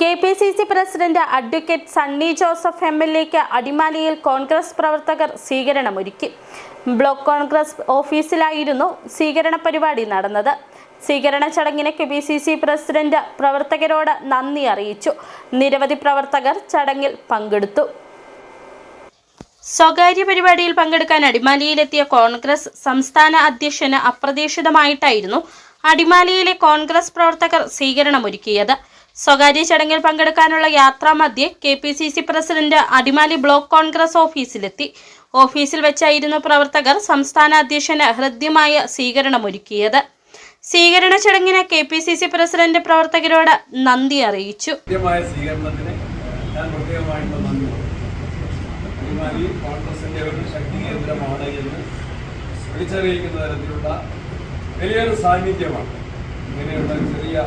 K P C C president advocate Sunny Joseph M L എക്ക് അടിമാലിയിൽ കോൺഗ്രസ് പ്രവർത്തകർ സ്വീകരണമൊരുക്കി. Block Congress ഓഫീസിലായിരുന്നു സ്വീകരണ പരിപാടി നടന്നത്. സ്വീകരണ ചടങ്ങിന് K P C C president പ്രവർത്തകരോട് നന്ദി അറിയിച്ചു. നിരവധി പ്രവർത്തകർ ചടങ്ങിൽ പങ്കെടുത്തു. സ്വകാര്യ പരിപാടിയിൽ പങ്കെടുക്കാൻ അടിമാലിയിലെത്തിയ കോൺഗ്രസ് സംസ്ഥാന അധ്യക്ഷന് അപ്രതീക്ഷിതമായിട്ടായിരുന്നു അടിമാലിയിലെ കോൺഗ്രസ് പ്രവർത്തകർ സ്വീകരണമൊരുക്കിയത്. സ്വകാര്യ ചടങ്ങിൽ പങ്കെടുക്കാനുള്ള യാത്രാമധ്യേ K P C C president Adimali block Congress ഓഫീസിലെത്തി. ഓഫീസിൽ വെച്ചായിരുന്നു പ്രവർത്തകർ സംസ്ഥാന അധ്യക്ഷന് ഹൃദ്യമായ സ്വീകരണമൊരുക്കിയത്. സ്വീകരണ ചടങ്ങിന് K P C C president പ്രവർത്തകരോട് നന്ദി അറിയിച്ചു. തരത്തിലുള്ള വലിയൊരു സാന്നിധ്യമാണ്. ഇങ്ങനെയുള്ള ചെറിയ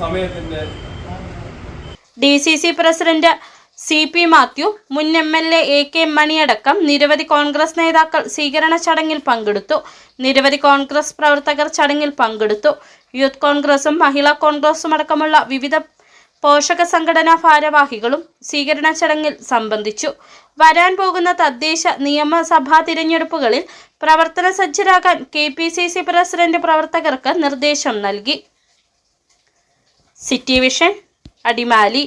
സമയത്തിന്റെ D C C president C P Mathew മുൻ M L A A K മണിയടക്കം നിരവധി കോൺഗ്രസ് നേതാക്കൾ സ്വീകരണ ചടങ്ങിൽ പങ്കെടുത്തു. നിരവധി കോൺഗ്രസ് പ്രവർത്തകർ ചടങ്ങിൽ പങ്കെടുത്തു. യൂത്ത് കോൺഗ്രസും മഹിളാ കോൺഗ്രസും അടക്കമുള്ള വിവിധ പോഷക സംഘടനാ ഭാരവാഹികളും സ്വീകരണ ചടങ്ങിൽ സംബന്ധിച്ചു. വരാൻ പോകുന്ന തദ്ദേശ നിയമസഭാ തിരഞ്ഞെടുപ്പുകളിൽ പ്രവർത്തന സജ്ജരാകാൻ K P C C president പ്രവർത്തകർക്ക് നിർദ്ദേശം നൽകി. City vision Adimali